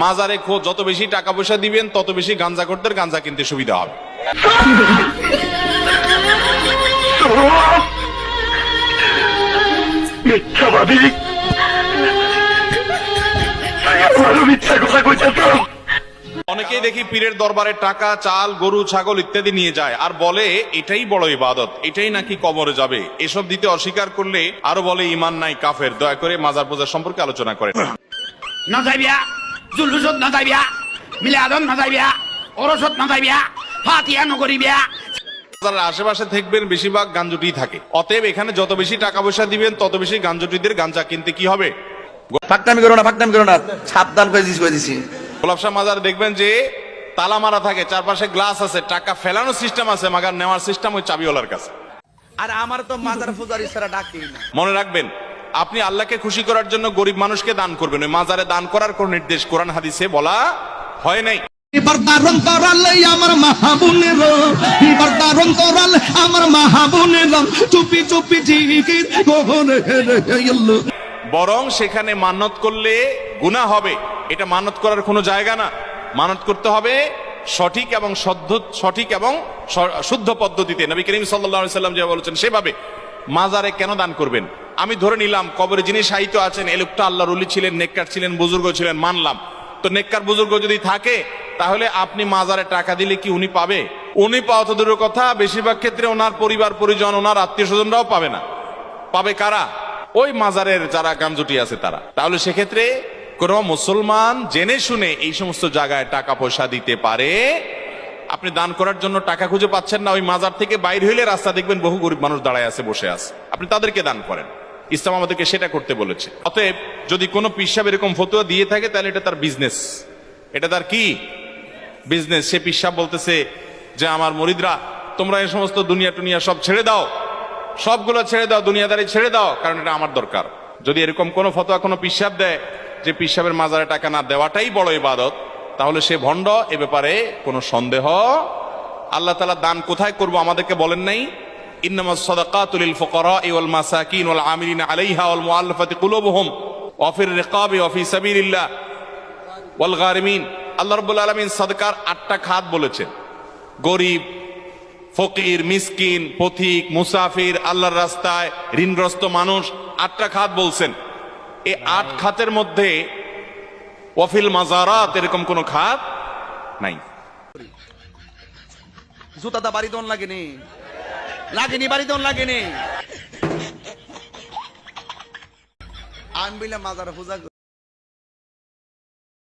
মাজারে খো যত বেশি টাকা পয়সা দিবেন তত বেশি গাঞ্জা করতে গাঞ্জা কিনতে সুবিধা হবে। মিথ্যাবাদী। আরও মিথ্যা কথা কইতেছ অনেকেই দেখি পীরের দরবারে টাকা চাল গরু ছাগল ইত্যাদি নিয়ে যায় আর বলে এটাই বড় ইবাদত এটাই নাকি কবরে যাবে? এসব দিতে অস্বীকার করলে আরও বলে ইমান নাই কাফের। দয়া করে মাজার পূজার সম্পর্কে আলোচনা করেন। নাযাইবিয়া জুলুসত নাযাইবিয়া মিলাদত নাযাইবিয়া অরসত নাযাইবিয়া ফাতিয়া নকরিবিয়া মাজারের আশেপাশে দেখবেন বেশিরভাগ গাঞ্জুটি থাকে। অতএব এখানে যত বেশি টাকা পয়সা দিবেন তত বেশি গাঞ্জুটিদের গাঞ্জা কিনতে কি হবে? ফাঁকতামি করো না ফাঁকতামি করো না। সাবধান করে দিছি করে দিছি। গোলাপ শাহ মাজার দেখবেন যে তালা মারা থাকে চারপাশে গ্লাস আছে টাকা ফেলানোর সিস্টেম আছে মাগার নেওয়ার সিস্টেম ওই চাবিওয়ালার কাছে। আর আমার তো মাজার ফুজারি ছাড়া ডাকেই না। মনে রাখবেন আপনি আল্লাহকে খুশি করার জন্য গরিব মানুষকে দান করবেন। ওই মাজারে দান করার কোন নির্দেশ কোরআন হাদিসে বলা হয় নাই। বর্দারণ করালে আমার মাহাবুনের বর্দারণ করালে আমার মাহাবুনের চুপি চুপি জিকির বরং সেখানে মানত করলে গুণা হবে। এটা মানত করার কোনো জায়গা না। মানত করতে হবে সঠিক এবং সঠিক এবং শুদ্ধ পদ্ধতিতে। নবী করিম সাল্লাম যে বলেছেন সেভাবে মাজারে কেন দান করবেন? আমি ধরে নিলাম, কবরে যিনি সাহিত্য আছেন এ লোকটা আল্লাহর উলি ছিলেন, নেককার ছিলেন, বুজুর্গ ছিলেন, মানলাম। তো নেককার বুজুর্গ যদি থাকে, তাহলে আপনি মাজারে টাকা দিলে কি উনি পাবে? উনি পাওয়া তো দূরের কথা, বেশিরভাগ ক্ষেত্রে ওনার পরিবার, পরিজন, ওনার আত্মীয় স্বজনরাও পাবে না। পাবে কারা? ওই মাজারের যারা গামজুটি আছে তারা। তাহলে সেক্ষেত্রে কোন মুসলমান জেনে শুনে এই সমস্ত জায়গায় টাকা পয়সা দিতে পারে। আপনি দান করার জন্য টাকা খুঁজে পাচ্ছেন না, ওই মাজার থেকে বাইর হইলে রাস্তা দেখবেন বহু গরিব মানুষ দাঁড়ায় আছে, বসে আছে। আপনি তাদেরকে দান করেন। ইসলাম আমাদেরকে সেটা করতে বলেছে। অতএব যদি কোনো পিসাব এরকম ফতুয়া দিয়ে থাকে, তাহলে এটা তার বিজনেস এটা তার কি? বিজনেস সে পিসাব বলতেছে যে, আমার মরিদরা, তোমরা এই সমস্ত দুনিয়া টুনিয়া সব ছেড়ে দাও। সবগুলো ছেড়ে দাও, দুনিয়াদারি ছেড়ে দাও, কারণ এটা আমার দরকার। যদি এরকম কোনো ফতোয়া কোনো পিসাব দেয় যে পিসাবের মাজারে টাকা না দেওয়াটাই বড় ইবাদত, তাহলে সে ভণ্ড, এ ব্যাপারে কোনো সন্দেহ আল্লাহ তালা দান কোথায় করব আমাদেরকে বলেন নাই? ইন্নামা সাদাকাতুল ফুকারা ওয়াল মাসাকিন ওয়াল আমিলিন আলাইহা ওয়াল মুআল্লাফাতি কুলুবুহুম ওয়া ফির রিকাবি ওয়া ফি সাবিলিল্লাহ ওয়াল গারিমিন। আল্লাহ রাব্বুল আলামিন সাদকার আটটা খাত বলেছেন। গরিব, ফকির, মিসকিন, পথিক, মুসাফির, আল্লাহর রাস্তায় ঋণগ্রস্ত মানুষ আটটা খাত বলছেন। এই আট খাতের মধ্যে ওয়াফিল মাজারাত এরকম কোন খাত নাই। জুতাটা বাড়ি দন লাগেনি। লাগেনি বাড়িতে লাগেনি। আমি মাজার পূজা